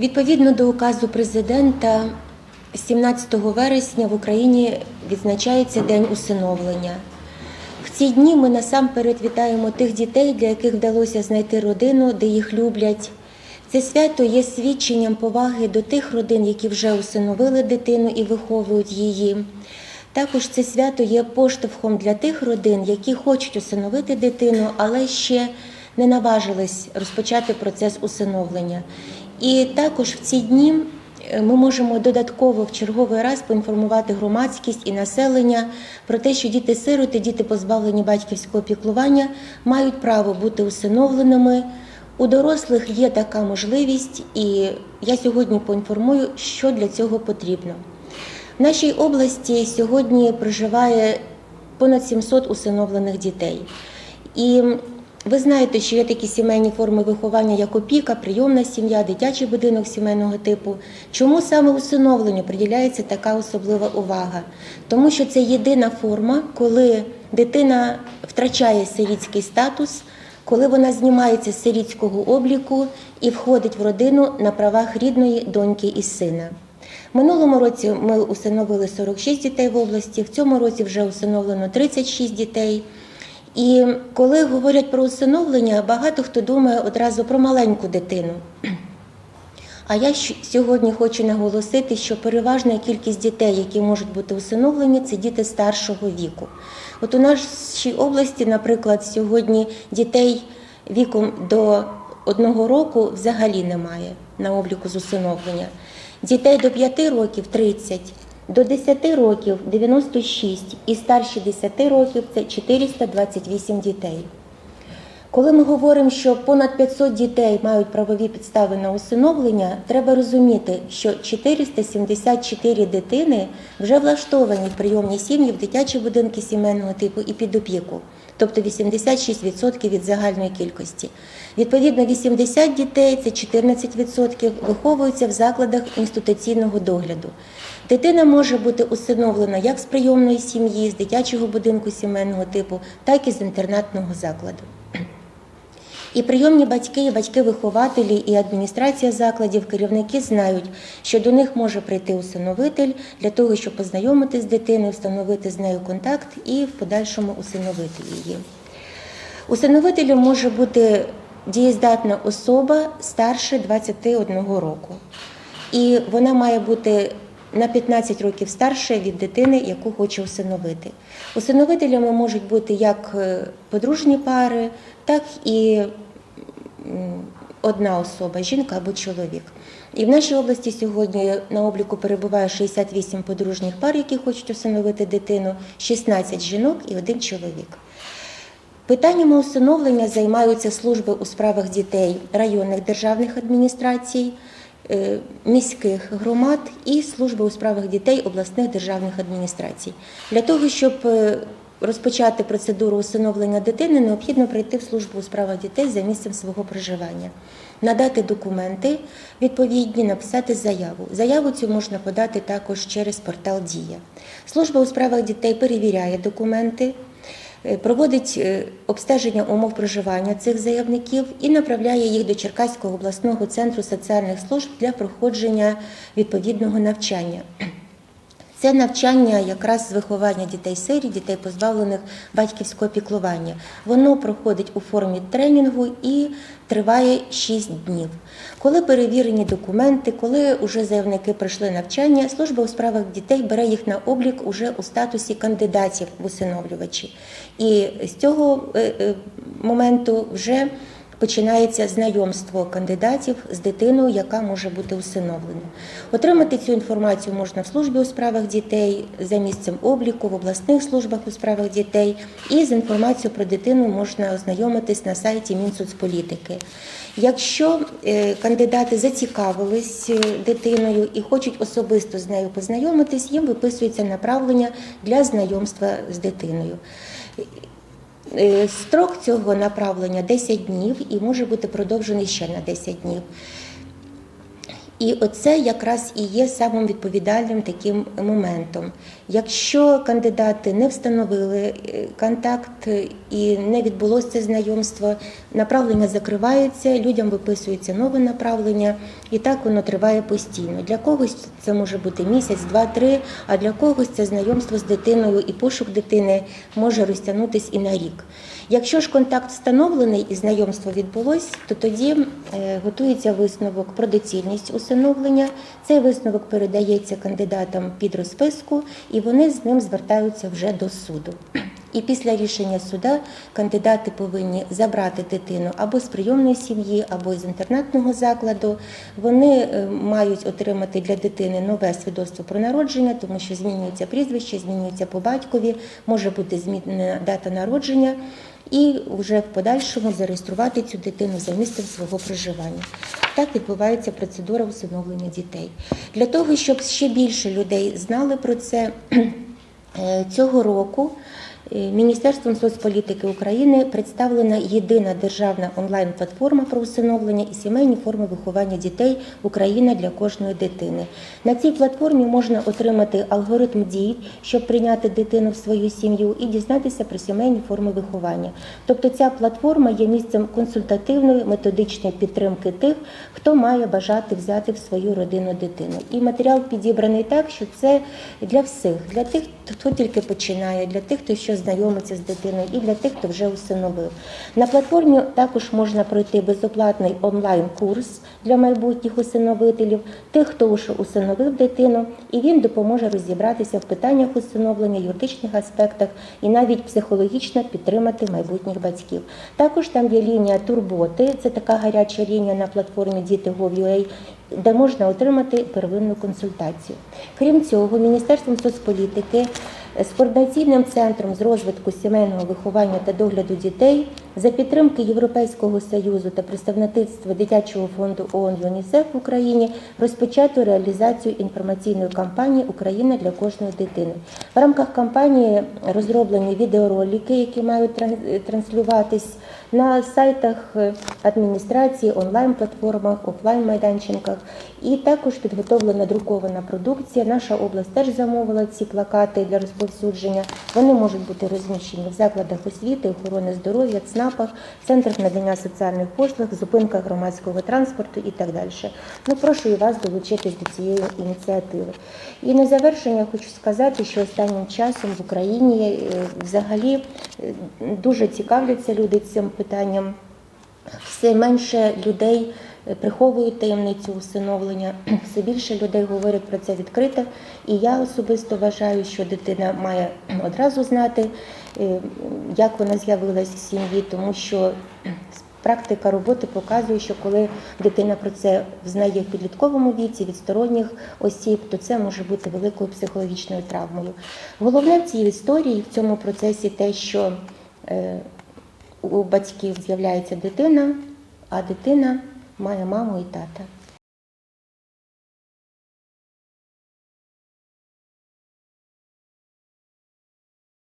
Відповідно до указу президента, 17 вересня в Україні відзначається День усиновлення. В ці дні ми насамперед вітаємо тих дітей, для яких вдалося знайти родину, де їх люблять. Це свято є свідченням поваги до тих родин, які вже усиновили дитину і виховують її. Також це свято є поштовхом для тих родин, які хочуть усиновити дитину, але ще не наважились розпочати процес усиновлення. І також в ці дні е, ми можемо додатково в черговий раз поінформувати громадськість і населення про те, що діти-сироти, діти позбавлені батьківського піклування, мають право бути усиновленими. У дорослих є така можливість, і я сьогодні поінформую, що для цього потрібно. В нашій області сьогодні проживає понад 700 усиновлених дітей. І ви знаєте, що є такі сімейні форми виховання, як опіка, прийомна сім'я, дитячий будинок сімейного типу. Чому саме усиновленню приділяється така особлива увага? Тому що це єдина форма, коли дитина втрачає сирітський статус, коли вона знімається з сирітського обліку і входить в родину на правах рідної доньки і сина. Минулому році ми усиновили 46 дітей в області, в цьому році вже усиновлено 36 дітей. І коли говорять про усиновлення, багато хто думає одразу про маленьку дитину. А я сьогодні хочу наголосити, що переважна кількість дітей, які можуть бути усиновлені, це діти старшого віку. От у нашій області, наприклад, сьогодні дітей віком до одного року взагалі немає на обліку з усиновлення. Дітей до 5 років 30, до 10 років 96 і старші 10 років це 428 дітей. Коли ми говоримо, що понад 500 дітей мають правові підстави на усиновлення, треба розуміти, що 474 дитини вже влаштовані в прийомні сім'ї в дитячі будинки сімейного типу і під опіку, тобто 86% від загальної кількості. Відповідно, 80 дітей, це 14%, виховуються в закладах інституційного догляду. Дитина може бути усиновлена як з прийомної сім'ї, з дитячого будинку сімейного типу, так і з інтернатного закладу. І прийомні батьки, і батьки-вихователі, і адміністрація закладів, керівники знають, що до них може прийти усиновитель для того, щоб познайомитись з дитиною, встановити з нею контакт і в подальшому усиновити її. Усиновителем може бути дієздатна особа старше 21 року. І вона має бути на 15 років старше від дитини, яку хоче усиновити. Усиновителями можуть бути як е, подружні пари, так і одна особа, жінка або чоловік. І в нашій області сьогодні на обліку перебуває 68 подружніх пар, які хочуть усиновити дитину, 16 жінок і один чоловік. Питаннями усиновлення займаються служби у справах дітей районних державних адміністрацій, міських громад і служби у справах дітей обласних державних адміністрацій. Для того, щоб е, розпочати процедуру усиновлення дитини, необхідно прийти в службу у справах дітей за місцем свого проживання, надати документи відповідні, написати заяву. Заяву цю можна подати також через портал Дія. Служба у справах дітей перевіряє документи. Е, Проводить е, обстеження умов проживання цих заявників і направляє їх до Черкаського обласного центру соціальних служб для проходження відповідного навчання. Це навчання якраз з виховання дітей сирі, дітей позбавлених батьківського піклування. Воно проходить у формі тренінгу і триває 6 днів. Коли перевірені документи, коли вже заявники пройшли навчання, служба у справах дітей бере їх на облік уже у статусі кандидатів в усиновлювачі. І з цього е, е, моменту вже починається знайомство кандидатів з дитиною, яка може бути усиновлена. Отримати цю інформацію можна в службі у справах дітей за місцем обліку, в обласних службах у справах дітей, і з інформацією про дитину можна ознайомитись на сайті Мінсоцполітики. Якщо е, кандидати зацікавились е, дитиною і хочуть особисто з нею познайомитись, їм виписується направлення для знайомства з дитиною. Е, Строк цього направлення 10 днів і може бути продовжений ще на 10 днів. І оце якраз і є самим відповідальним таким моментом. Якщо кандидати не встановили е, контакт і не відбулося знайомство, направлення закриваються, людям виписується нове направлення, і так воно триває постійно. Для когось це може бути місяць, два, три, а для когось це знайомство з дитиною і пошук дитини може розтягнутися і на рік. Якщо ж контакт встановлений і знайомство відбулось, то тоді е, готується висновок про доцільність усиновлення. Цей висновок передається кандидатам під розписку, і вони з ним звертаються вже до суду. І після рішення суда кандидати повинні забрати дитину або з прийомної сім'ї, або з інтернатного закладу. Вони е, мають отримати для дитини нове свідоцтво про народження, тому що змінюється прізвище, змінюється по батькові, може бути змінена дата народження, і вже в подальшому зареєструвати цю дитину за місцем свого проживання. Так відбувається процедура усиновлення дітей. Для того, щоб ще більше людей знали про це, Е, Цього року Міністерством соцполітики України представлена єдина державна онлайн-платформа про усиновлення і сімейні форми виховання дітей Україна для кожної дитини. На цій платформі можна отримати алгоритм дій, щоб прийняти дитину в свою сім'ю і дізнатися про сімейні форми виховання. Тобто ця платформа є місцем консультативної методичної підтримки тих, хто має бажати взяти в свою родину дитину. І матеріал підібраний так, що це для всіх, для тих, хто тільки починає, для тих, хто ще знайомиться з дитиною, і для тих, хто вже усиновив. На платформі також можна пройти безоплатний онлайн-курс для майбутніх усиновителів, тих, хто вже усиновив дитину, і він допоможе розібратися в питаннях усиновлення, юридичних аспектах і навіть психологічно підтримати майбутніх батьків. Також там є лінія турботи, це така гаряча лінія на платформі Діти.gov.ua, де можна отримати первинну консультацію. Крім цього, Міністерством соцполітики з координаційним центром з розвитку сімейного виховання та догляду дітей за підтримки Європейського союзу та представництва дитячого фонду ООН ЮНІСЕФ в Україні розпочато реалізацію інформаційної кампанії Україна для кожної дитини. В рамках кампанії розроблені відеоролики, які мають транслюватись на сайтах е, адміністрації, онлайн-платформах, офлайн-майданчиках. І також підготовлена друкована продукція. Наша область теж замовила ці плакати для розповсюдження. Вони можуть бути розміщені в закладах освіти, охорони здоров'я, ЦНАПах, центрах надання соціальних послуг, зупинках громадського транспорту і так далі. Ну, прошу і вас долучитись до цієї ініціативи. І на завершення хочу сказати, що останнім часом в Україні е, взагалі е, дуже цікавляться люди цим питанням. Все менше людей приховують таємницю усиновлення, все більше людей говорять про це відкрито. І я особисто вважаю, що дитина має одразу знати, е, як вона з'явилась в сім'ї, тому що практика роботи показує, що коли дитина про це знає в підлітковому віці від сторонніх осіб, то це може бути великою психологічною травмою. Головне в цій історії в цьому процесі те, що е, у батьків з'являється дитина, а дитина має маму і тата.